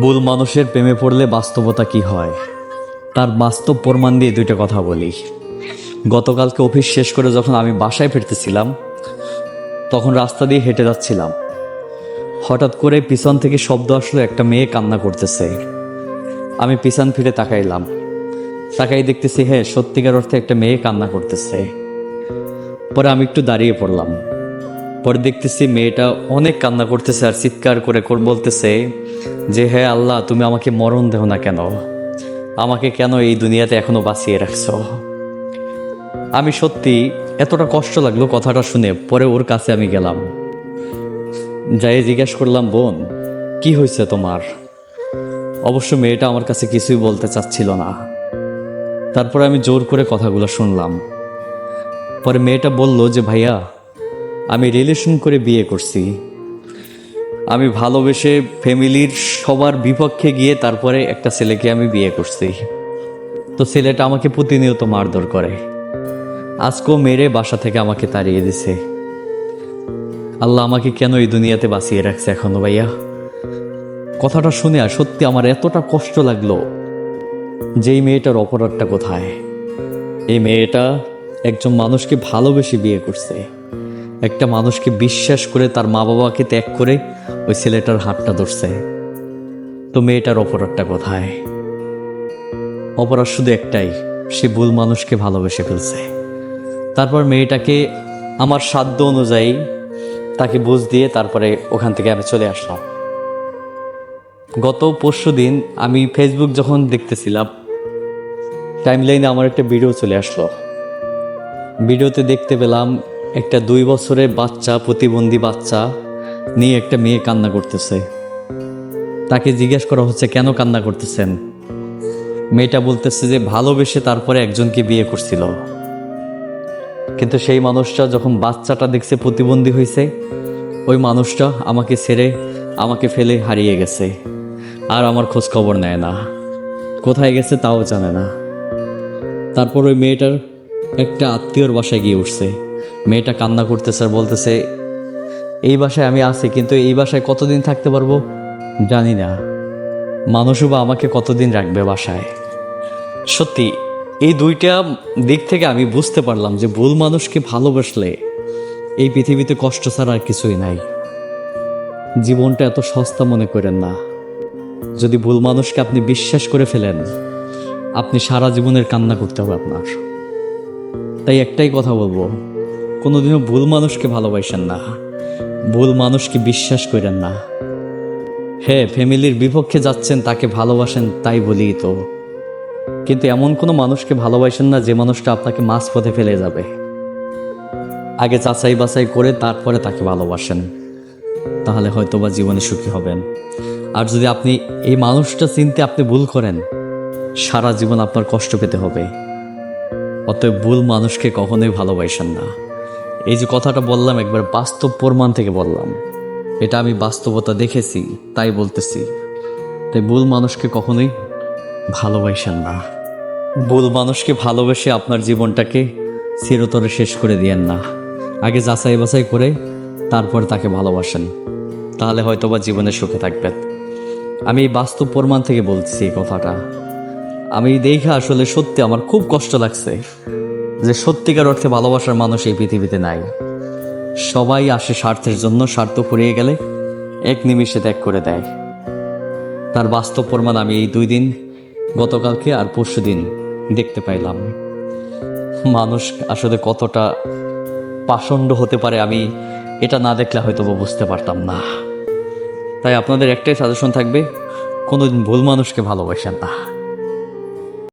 ভুল মানুষের প্রেমে পড়লে বাস্তবতা কি হয়? তার বাস্তব প্রমাণ দিয়ে দুইটা কথা বলি। গতকালকে অফিস শেষ করে যখন আমি বাসায় ফিরতেছিলাম, তখন রাস্তা দিয়ে হেঁটে যাচ্ছিলাম। হঠাৎ করে পিছন থেকে শব্দ আসলো, একটা মেয়ে কান্না করতেছে। আমি পিছন ফিরে তাকাইলাম। তাকাই দেখতেছি হ্যাঁ সত্যিকার অর্থে একটা মেয়ে কান্না করতেছে। পরে আমি একটু দাঁড়িয়ে পড়লাম। পরে দেখতেছি মেয়েটা অনেক কান্না করতেছে আর চিৎকার করে বলতেছে যে হ্যাঁ আল্লাহ, তুমি আমাকে মরণ দেও না কেন? আমাকে কেন এই দুনিয়াতে এখনও বাঁচিয়ে রাখছো? আমি সত্যি এতটা কষ্ট লাগল কথাটা শুনে, পরে ওর কাছে আমি গেলাম। যাই জিজ্ঞেস করলাম, বোন, কি হয়েছে তোমার? অবশ্য মেয়েটা আমার কাছে কিছুই বলতে চাচ্ছিল না। তারপরে আমি জোর করে কথাগুলো শুনলাম। পরে মেয়েটা বলল যে, ভাইয়া আমি রিলেশন করে বিয়ে করছি। আমি ভালোবেসে ফ্যামিলির সবার বিপক্ষে গিয়ে তারপরে একটা ছেলেকে আমি বিয়ে করছি। তো ছেলেটা আমাকে প্রতিনিয়ত মারধর করে। আজকেও মেরে বাসা থেকে আমাকে তাড়িয়ে দিছে। আল্লাহ আমাকে কেন এই দুনিয়াতে বাঁচিয়ে রাখছে এখনও ভাইয়া? কথাটা শুনে আর সত্যি আমার এতটা কষ্ট লাগল যে এই মেয়েটার অপরাধটা কোথায়? এই মেয়েটা একজন মানুষকে ভালোবেসে বিয়ে করছে। একটা মানুষকে বিশ্বাস করে তার মা বাবাকে ত্যাগ করে ওই ছেলেটার হাতটা ধরছে। তো মেয়েটার অপরাধটা কোথায়? অপরাধ শুধু একটাই, সে ভুল মানুষকে ভালোবেসে ফেলছে। তারপর মেয়েটাকে আমার সাধ্য অনুযায়ী তাকে বুঝ দিয়ে তারপরে ওখান থেকে আমি চলে আসলাম। গত পরশু দিন আমি ফেসবুক যখন দেখতেছিলাম টাইমলাইনে আমার একটা ভিডিও চলে আসলো। ভিডিওতে দেখতে পেলাম একটা দুই বছরের বাচ্চা, প্রতিবন্ধী বাচ্চা নিয়ে একটা মেয়ে কান্না করতেছে। তাকে জিজ্ঞেস করা হচ্ছে, কেন কান্না করতেছেন? মেয়েটা বলতেছে যে, ভালোবেসে তারপরে একজনকে বিয়ে করছিল। কিন্তু সেই মানুষটা যখন বাচ্চাটা দেখছে, প্রতিবন্ধী হয়েছে ওই মানুষটা আমাকে ছেড়ে, আমাকে ফেলে হারিয়ে গেছে। আর আমার খোঁজ খবর নেয় না। কোথায় গেছে তাও জানে না। তারপর ওই মেয়েটার একটা আত্মীয়র বাসায় গিয়ে উঠছে। মেয়েটা কান্না করতেছে আর বলতেছে, এই বাসায় আমি আছি, কিন্তু এই বাসায় কতদিন থাকতে পারব? জানি না। মানুষও বা আমাকে কতদিন রাখবে বাসায়? সত্যি, এই দুইটা দিক থেকে আমি বুঝতে পারলাম যে ভুল মানুষকে ভালোবাসলে এই পৃথিবীতে কষ্ট ছাড়া আর কিছুই নাই। জীবনটা এত সস্তা মনে করেন না। যদি ভুল মানুষকে আপনি বিশ্বাস করে ফেলেন, আপনি সারা জীবনের কান্না করতে হবে আপনার। তাই একটাই কথা বলব কোনোদিনও ভুল মানুষকে ভালোবাসেন না। ভুল মানুষকে বিশ্বাস করেন না। হ্যাঁ ফ্যামিলির বিপক্ষে যাচ্ছেন, তাকে ভালোবাসেন, তাই বলি তো। কিন্তু এমন কোনো মানুষকে ভালোবাসেন না যে মানুষটা আপনাকে মাঝ পথে ফেলে যাবে। আগে যাচাই বাছাই করে তারপরে তাকে ভালোবাসেন। তাহলে হয়তো বা জীবনে সুখী হবেন। আর যদি আপনি এই মানুষটা চিনতে আপনি ভুল করেন, সারা জীবন আপনার কষ্ট পেতে হবে। অতএব ভুল মানুষকে কখনোই ভালোবাসেন না। এই যে কথাটা বললাম, একবার বাস্তব প্রমাণ থেকে বললাম। এটা আমি বাস্তবতা দেখেছি, তাই বলতেছি। তাই ভুল মানুষকে কখনোই ভালোবাসেন না। ভুল মানুষকে ভালোবেসে আপনার জীবনটাকে চিরতরে শেষ করে দিয়েন না। আগে যাচাই বাছাই করে তারপর তাকে ভালোবাসেন। তাহলে হয়তোবা জীবনে সুখে থাকবেন। আমি এই বাস্তব প্রমাণ থেকে বলছি এই কথাটা। আমি দেখে আসলে সত্যি আমার খুব কষ্ট লাগছে। যে সত্যিকার অর্থে ভালোবাসার মানুষ এই পৃথিবীতে নাই। সবাই আসে স্বার্থের জন্য, স্বার্থ ফুরিয়ে গেলে এক নিমিষে ত্যাগ করে দেয়। তার বাস্তব প্রমাণ আমি এই দুই দিন, গতকালকে আর পরশু দিন দেখতে পাইলাম। মানুষ আসলে কতটা পাষণ্ড হতে পারে আমি এটা না দেখলে হয়তো বুঝতে পারতাম না। তাই আপনাদের একটাই সাজেশন থাকবে, কোনোদিন ভুল মানুষকে ভালোবাসেন না।